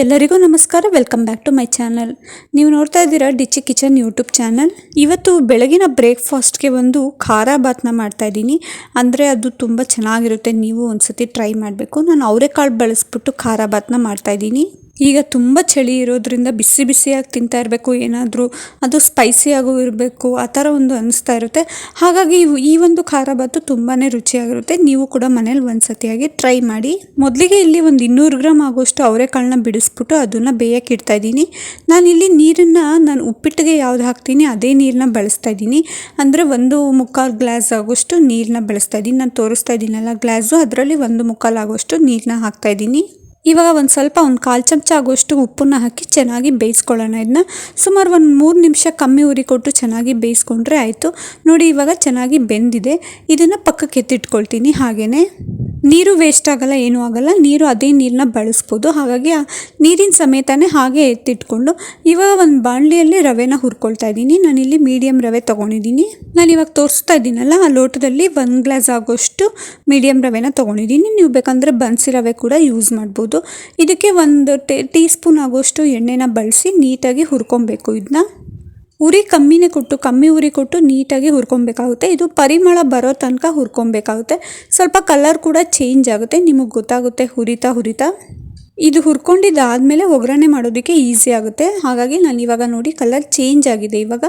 ಎಲ್ಲರಿಗೂ ನಮಸ್ಕಾರ welcome back to my channel ನೀವು ನೋಡ್ತಾ ಇದ್ದೀರಾ ಡಿಚ್ಚಿ ಕಿಚನ್ ಯೂಟ್ಯೂಬ್ ಚಾನಲ್ ಇವತ್ತು ಬೆಳಗಿನ ಬ್ರೇಕ್ಫಾಸ್ಟ್ಗೆ ಒಂದು ಖಾರ ಬಾತ್ನ ಮಾಡ್ತಾ ಇದ್ದೀನಿ. ಅಂದರೆ ಅದು ತುಂಬ ಚೆನ್ನಾಗಿರುತ್ತೆ, ನೀವು ಒಂದು ಸತಿ ಟ್ರೈ ಮಾಡಬೇಕು. ನಾನು ಅವರೆಕಾಳು ಬಳಸ್ಬಿಟ್ಟು ಖಾರ ಬಾತ್ನ ಮಾಡ್ತಾ ಇದ್ದೀನಿ. ಈಗ ತುಂಬ ಚಳಿ ಇರೋದ್ರಿಂದ ಬಿಸಿ ಬಿಸಿಯಾಗಿ ತಿಂತಾ ಇರಬೇಕು, ಏನಾದರೂ ಅದು ಸ್ಪೈಸಿಯಾಗೂ ಇರಬೇಕು, ಆ ಥರ ಒಂದು ಅನಿಸ್ತಾ ಇರುತ್ತೆ. ಹಾಗಾಗಿ ಈ ಒಂದು ಖಾರ ಬಾತು ತುಂಬಾ ರುಚಿಯಾಗಿರುತ್ತೆ. ನೀವು ಕೂಡ ಮನೇಲಿ ಒಂದ್ಸತಿಯಾಗಿ ಟ್ರೈ ಮಾಡಿ. ಮೊದಲಿಗೆ ಇಲ್ಲಿ ಒಂದು ಇನ್ನೂರು ಗ್ರಾಮ್ ಆಗೋಷ್ಟು ಅವರೆಕಾಳನ್ನ ಬಿಡಿಸ್ಬಿಟ್ಟು ಅದನ್ನು ಬೇಯಕ್ಕೆ ಇಡ್ತಾ ಇದ್ದೀನಿ. ಇಲ್ಲಿ ನೀರನ್ನು ನಾನು ಉಪ್ಪಿಟ್ಟಿಗೆ ಯಾವ್ದು ಹಾಕ್ತೀನಿ, ಅದೇ ನೀರನ್ನ ಬಳಸ್ತಾ ಇದ್ದೀನಿ. ಅಂದರೆ ಒಂದು ಮುಕ್ಕಾಲು ಗ್ಲಾಸ್ ಆಗೋಷ್ಟು ನೀರನ್ನ ಬಳಸ್ತಾ ಇದ್ದೀನಿ. ನಾನು ತೋರಿಸ್ತಾ ಇದ್ದೀನಲ್ಲ, ಗ್ಲಾಸು, ಅದರಲ್ಲಿ ಒಂದು ಮುಕ್ಕಾಲು ಆಗೋಷ್ಟು ನೀರನ್ನ ಹಾಕ್ತಾ ಇದ್ದೀನಿ. ಇವಾಗ ಒಂದು ಸ್ವಲ್ಪ ಒಂದು ಕಾಲು ಚಮಚ ಆಗೋಷ್ಟು ಉಪ್ಪನ್ನು ಹಾಕಿ ಚೆನ್ನಾಗಿ ಬೇಯಿಸ್ಕೊಳ್ಳೋಣ. ಇದನ್ನ ಸುಮಾರು ಒಂದು ಮೂರು ನಿಮಿಷ ಕಮ್ಮಿ ಉರಿ ಕೊಟ್ಟು ಚೆನ್ನಾಗಿ ಬೇಯಿಸ್ಕೊಂಡ್ರೆ ಆಯಿತು. ನೋಡಿ, ಇವಾಗ ಚೆನ್ನಾಗಿ ಬೆಂದಿದೆ. ಇದನ್ನು ಪಕ್ಕಕ್ಕೆ ಎತ್ತಿಟ್ಕೊಳ್ತೀನಿ. ಹಾಗೆಯೇ ನೀರು ವೇಸ್ಟ್ ಆಗಲ್ಲ, ಏನೂ ಆಗಲ್ಲ. ನೀರು ಅದೇ ನೀರನ್ನ ಬಳಸ್ಬೋದು. ಹಾಗಾಗಿ ಆ ನೀರಿನ ಸಮೇತನೇ ಹಾಗೆ ಎತ್ತಿಟ್ಕೊಂಡು ಇವಾಗ ಒಂದು ಬಾಣಲಿಯಲ್ಲಿ ರವೆನ ಹುರ್ಕೊಳ್ತಾ ಇದ್ದೀನಿ. ನಾನಿಲ್ಲಿ ಮೀಡಿಯಮ್ ರವೆ ತೊಗೊಂಡಿದ್ದೀನಿ. ನಾನು ಇವಾಗ ತೋರಿಸ್ತಾ ಇದ್ದೀನಲ್ಲ, ಆ ಲೋಟದಲ್ಲಿ ಒಂದು ಗ್ಲಾಸ್ ಆಗೋಷ್ಟು ಮೀಡಿಯಮ್ ರವೆನ ತೊಗೊಂಡಿದ್ದೀನಿ. ನೀವು ಬೇಕಂದರೆ ಬನ್ಸಿ ರವೆ ಕೂಡ ಯೂಸ್ ಮಾಡ್ಬೋದು. ಇದಕ್ಕೆ ಒಂದು ಟೇ ಟೀ ಸ್ಪೂನ್ ಆಗೋಷ್ಟು ಎಣ್ಣೆನ ಬಳಸಿ ನೀಟಾಗಿ ಹುರ್ಕೊಬೇಕು ಇದನ್ನ ಉರಿ ಕಮ್ಮಿನೇ ಕೊಟ್ಟು, ಕಮ್ಮಿ ಉರಿ ಕೊಟ್ಟು ನೀಟಾಗಿ ಹುರ್ಕೊಬೇಕಾಗುತ್ತೆ. ಇದು ಪರಿಮಳ ಬರೋ ತನಕ ಹುರ್ಕೊಬೇಕಾಗುತ್ತೆ. ಸ್ವಲ್ಪ ಕಲರ್ ಕೂಡ ಚೇಂಜ್ ಆಗುತ್ತೆ. ನಿಮಗೆ ಗೊತ್ತಾಗುತ್ತೆ ಹುರಿತಾ ಹುರಿತಾ. ಇದು ಹುರ್ಕೊಂಡಿದ್ದಾದಮೇಲೆ ಒಗ್ಗರಣೆ ಮಾಡೋದಕ್ಕೆ ಈಸಿ ಆಗುತ್ತೆ. ಹಾಗಾಗಿ ನಾನು ಇವಾಗ ನೋಡಿ ಕಲರ್ ಚೇಂಜ್ ಆಗಿದೆ. ಇವಾಗ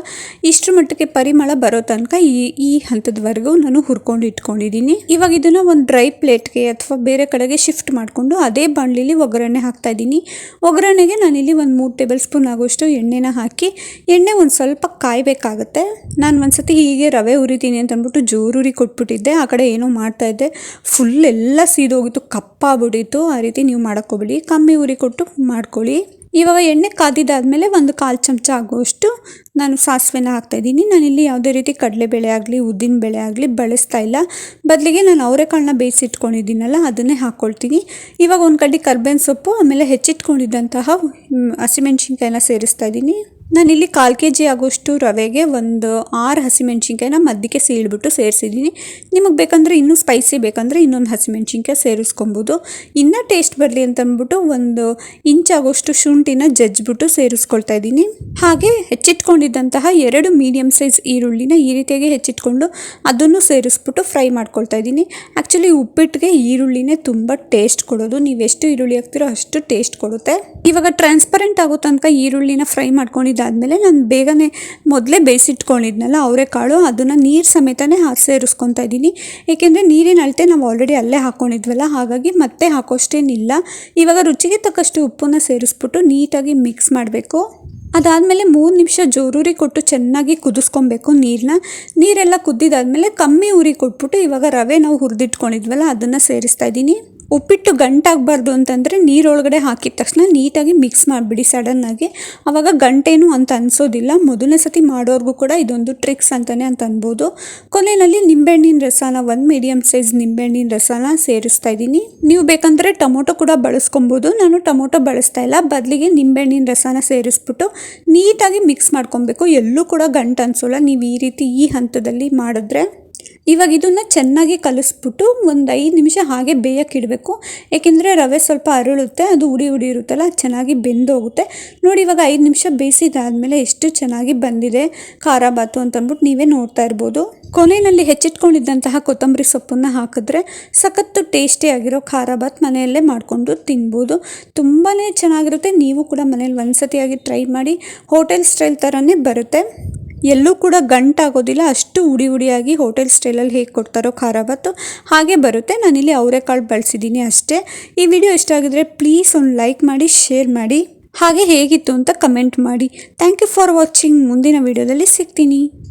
ಇಷ್ಟರ ಮಟ್ಟಕ್ಕೆ ಪರಿಮಳ ಬರೋ ತನಕ ಈ ಈ ಹಂತದವರೆಗೂ ನಾನು ಹುರ್ಕೊಂಡು ಇಟ್ಕೊಂಡಿದ್ದೀನಿ. ಇವಾಗ ಇದನ್ನು ಒಂದು ಡ್ರೈ ಪ್ಲೇಟ್ಗೆ ಅಥವಾ ಬೇರೆ ಕಡೆಗೆ ಶಿಫ್ಟ್ ಮಾಡಿಕೊಂಡು ಅದೇ ಬಾಣಲಿಲಿ ಒಗ್ಗರಣೆ ಹಾಕ್ತಾ ಇದ್ದೀನಿ. ಒಗ್ಗರಣೆಗೆ ನಾನಿಲ್ಲಿ ಒಂದು ಮೂರು ಟೇಬಲ್ ಸ್ಪೂನ್ ಆಗೋಷ್ಟು ಎಣ್ಣೆನ ಹಾಕಿ, ಎಣ್ಣೆ ಒಂದು ಸ್ವಲ್ಪ ಕಾಯಬೇಕಾಗತ್ತೆ. ನಾನು ಒಂದ್ಸತಿ ಹೀಗೆ ರವೆ ಉರಿತೀನಿ ಅಂತ ಅಂದ್ಬಿಟ್ಟು ಜೋರು ಉರಿ ಕೊಟ್ಬಿಟ್ಟಿದ್ದೆ. ಆ ಕಡೆ ಏನೋ ಮಾಡ್ತಾ ಇದ್ದೆ. ಫುಲ್ ಎಲ್ಲ ಸೀದೋಗಿತ್ತು, ಕಪ್ಪಾಗ್ಬಿಟ್ಟಿತ್ತು. ಆ ರೀತಿ ನೀವು ಮಾಡೋಕ್ಕೋಗ್ಬೇಡಿ ಕಮ್ಮಿ ಉರಿ ಕೊಟ್ಟು ಮಾಡ್ಕೊಳ್ಳಿ. ಇವಾಗ ಎಣ್ಣೆ ಕಾದಿದ್ದಾದಮೇಲೆ ಒಂದು ಕಾಲು ಚಮಚ ಆಗುವಷ್ಟು ನಾನು ಸಾಸಿವೆನ ಹಾಕ್ತಾಯಿದ್ದೀನಿ ನಾನಿಲ್ಲಿ ಯಾವುದೇ ರೀತಿ ಕಡಲೆಬೇಳೆ ಆಗಲಿ, ಉದ್ದಿನ ಬೇಳೆ ಆಗಲಿ ಬಳಸ್ತಾ ಇಲ್ಲ. ಬದಲಿಗೆ ನಾನು ಅವರೆಕಾಳನ್ನ ಬೇಯಿಸಿಟ್ಕೊಂಡಿದ್ದೀನಲ್ಲ, ಅದನ್ನೇ ಹಾಕ್ಕೊಳ್ತೀನಿ. ಇವಾಗ ಒಂದು ಕಡ್ಡಿ ಕರ್ಬೇವಿನ ಸೊಪ್ಪು, ಆಮೇಲೆ ಹೆಚ್ಚಿಟ್ಕೊಂಡಿದ್ದಂತಹ ಹಸಿಮೆಣ್ಸಿನ್ಕಾಯನ್ನ ಹಸಿಮೆಣ್ಸಿನ್ಕಾಯಿನ ಸೇರಿಸ್ತಾ ಇದ್ದೀನಿ. ನಾನಿಲ್ಲಿ ಕಾಲು ಕೆ ಜಿ ಆಗೋಷ್ಟು ರವೆಗೆ ಒಂದು ಆರು ಹಸಿಮೆಣ್ಸಿನ್ಕಾಯಿನ ಮಧ್ಯಕ್ಕೆ ಸೀಳ್ಬಿಟ್ಟು ಸೇರಿಸಿದ್ದೀನಿ. ನಿಮಗೆ ಬೇಕಂದರೆ ಇನ್ನೂ ಸ್ಪೈಸಿ ಬೇಕಂದರೆ ಇನ್ನೊಂದು ಹಸಿಮೆಣ್ಸಿನ್ಕಾಯಿ ಸೇರಿಸ್ಕೊಬೋದು. ಇನ್ನೂ ಟೇಸ್ಟ್ ಬರಲಿ ಅಂತ ಅಂದ್ಬಿಟ್ಟು ಒಂದು ಇಂಚ್ ಆಗೋಷ್ಟು ಶುಂಠಿನ ಜಜ್ಜಿಬಿಟ್ಟು ಸೇರಿಸ್ಕೊಳ್ತಾ ಇದ್ದೀನಿ. ಹಾಗೆ ಹೆಚ್ಚಿಟ್ಕೊಂಡಿದ್ದಂತಹ ಎರಡು ಮೀಡಿಯಮ್ ಸೈಜ್ ಈರುಳ್ಳಿನ ಈ ರೀತಿಯಾಗಿ ಹೆಚ್ಚಿಟ್ಕೊಂಡು ಅದನ್ನು ಸೇರಿಸ್ಬಿಟ್ಟು ಫ್ರೈ ಮಾಡ್ಕೊಳ್ತಾ ಇದ್ದೀನಿ. ಆ್ಯಕ್ಚುಲಿ ಉಪ್ಪಿಟ್ಟಿಗೆ ಈರುಳ್ಳಿನೇ ತುಂಬ ಟೇಸ್ಟ್ ಕೊಡೋದು. ನೀವು ಎಷ್ಟು ಈರುಳ್ಳಿ ಹಾಕ್ತಿರೋ ಅಷ್ಟು ಟೇಸ್ಟ್ ಕೊಡುತ್ತೆ. ಇವಾಗ ಟ್ರಾನ್ಸ್ಪರೆಂಟ್ ಆಗೋ ತನಕ ಈರುಳ್ಳಿನ ಫ್ರೈ ಮಾಡ್ಕೊಂಡಿದ್ದಾದಮೇಲೆ ನಾನು ಬೇಗನೆ ಮೊದಲೇ ಬೇಯಿಸಿಟ್ಕೊಂಡಿದ್ನಲ್ಲ ಅವರೆಕಾಳು ಅದನ್ನು ನೀರು ಸಮೇತನೇ ಸೇರಿಸ್ಕೊತಾ ಇದ್ದೀನಿ. ಏಕೆಂದರೆ ನೀರಿನ ಅಳತೆ ನಾವು ಆಲ್ರೆಡಿ ಅಲ್ಲೇ ಹಾಕ್ಕೊಂಡಿದ್ವಲ್ಲ ಹಾಗಾಗಿ ಮತ್ತೆ ಹಾಕೋಷ್ಟೇನಿಲ್ಲ. ಇವಾಗ ರುಚಿಗೆ ತಕ್ಕಷ್ಟು ಉಪ್ಪನ್ನು ಸೇರಿಸ್ಬಿಟ್ಟು ನೀಟಾಗಿ ಮಿಕ್ಸ್ ಮಾಡಬೇಕು. ಅದಾದಮೇಲೆ ಮೂರು ನಿಮಿಷ ಜೋರೂರಿ ಕೊಟ್ಟು ಚೆನ್ನಾಗಿ ಕುದಿಸ್ಕೊಬೇಕು ನೀರನ್ನ ನೀರೆಲ್ಲ ಕುದ್ದಿದ್ದಾದಮೇಲೆ ಕಮ್ಮಿ ಉರಿ ಕೊಟ್ಬಿಟ್ಟು ಇವಾಗ ರವೆ ನಾವು ಹುರಿದಿಟ್ಕೊಂಡಿದ್ವಲ್ಲ, ಅದನ್ನು ಸೇರಿಸ್ತಾ ಇದ್ದೀನಿ. ಉಪ್ಪಿಟ್ಟು ಗಂಟಾಗಬಾರ್ದು ಅಂತಂದರೆ ನೀರೊಳಗಡೆ ಹಾಕಿದ ತಕ್ಷಣ ನೀಟಾಗಿ ಮಿಕ್ಸ್ ಮಾಡಿಬಿಡಿ ಸಡನ್ನಾಗಿ ಆವಾಗ ಗಂಟೇನು ಅಂತ ಅನಿಸೋದಿಲ್ಲ. ಮೊದಲನೇ ಸತಿ ಮಾಡೋರ್ಗೂ ಕೂಡ ಇದೊಂದು ಟ್ರಿಕ್ಸ್ ಅಂತಲೇ ಅಂತ ಅನ್ಬೋದು. ಕೊನೆಯಲ್ಲಿ ನಿಂಬೆಹಣ್ಣಿನ ರಸನ, ಒಂದು ಮೀಡಿಯಮ್ ಸೈಜ್ ನಿಂಬೆಹಣ್ಣಿನ ರಸನ ಸೇರಿಸ್ತಾ ಇದ್ದೀನಿ. ನೀವು ಬೇಕಂದರೆ ಟೊಮೊಟೊ ಕೂಡ ಬಳಸ್ಕೊಬೋದು. ನಾನು ಟೊಮೊಟೊ ಬಳಸ್ತಾ ಇಲ್ಲ. ಬದಲಿಗೆ ನಿಂಬೆಹಣ್ಣಿನ ರಸನ ಸೇರಿಸ್ಬಿಟ್ಟು ನೀಟಾಗಿ ಮಿಕ್ಸ್ ಮಾಡ್ಕೊಬೇಕು. ಎಲ್ಲೂ ಕೂಡ ಗಂಟು ಅನ್ಸೋಲ್ಲ. ನೀವು ಈ ರೀತಿ ಈ ಹಂತದಲ್ಲಿ ಮಾಡಿದ್ರೆ. ಇವಾಗ ಇದನ್ನ ಚೆನ್ನಾಗಿ ಕಲಿಸ್ಬಿಟ್ಟು ಒಂದು ಐದು ನಿಮಿಷ ಹಾಗೆ ಬೇಯಕ್ಕೆ ಇಡಬೇಕು. ಏಕೆಂದರೆ ರವೆ ಸ್ವಲ್ಪ ಅರಳುತ್ತೆ, ಅದು ಉಡಿ ಉಡಿ ಇರುತ್ತಲ್ಲ ಚೆನ್ನಾಗಿ ಬೆಂದೋಗುತ್ತೆ. ನೋಡಿ, ಇವಾಗ ಐದು ನಿಮಿಷ ಬೇಯಿಸಿದಾದಮೇಲೆ ಎಷ್ಟು ಚೆನ್ನಾಗಿ ಬಂದಿದೆ. ಖಾರ ಬಾತು ಅಂತಂದ್ಬಿಟ್ಟು ನೀವೇ ನೋಡ್ತಾ ಇರ್ಬೋದು. ಕೊನೆಯಲ್ಲಿ ಹೆಚ್ಚಿಟ್ಕೊಂಡಿದ್ದಂತಹ ಕೊತ್ತಂಬರಿ ಸೊಪ್ಪನ್ನು ಹಾಕಿದ್ರೆ ಸಖತ್ತು ಟೇಸ್ಟಿಯಾಗಿರೋ ಖಾರ ಬಾತ್ ಮನೆಯಲ್ಲೇ ಮಾಡಿಕೊಂಡು ತಿನ್ಬೋದು. ತುಂಬಾ ಚೆನ್ನಾಗಿರುತ್ತೆ. ನೀವು ಕೂಡ ಮನೇಲಿ ಒಂದ್ಸತಿಯಾಗಿ ಟ್ರೈ ಮಾಡಿ. ಹೋಟೆಲ್ ಸ್ಟೈಲ್ ಥರನೇ ಬರುತ್ತೆ. ಎಲ್ಲೂ ಕೂಡ ಗಂಟಾಗೋದಿಲ್ಲ. ಅಷ್ಟು ಉಡಿ ಉಡಿಯಾಗಿ ಹೋಟೆಲ್ ಸ್ಟೈಲಲ್ಲಿ ಹೇಗೆ ಕೊಡ್ತಾರೋ ಖಾರ ಬತ್ತು ಹಾಗೆ ಬರುತ್ತೆ. ನಾನಿಲ್ಲಿ ಅವರೆಕಾಳು ಬಳಸಿದ್ದೀನಿ ಅಷ್ಟೇ. ಈ ವಿಡಿಯೋ ಇಷ್ಟ ಆಗಿದ್ರೆ ಪ್ಲೀಸ್ ಒಂದು ಲೈಕ್ ಮಾಡಿ, ಶೇರ್ ಮಾಡಿ. ಹಾಗೆ ಹೇಗಿತ್ತು ಅಂತ ಕಮೆಂಟ್ ಮಾಡಿ. Thank you for watching. ಮುಂದಿನ ವಿಡಿಯೋದಲ್ಲಿ ಸಿಗ್ತೀನಿ.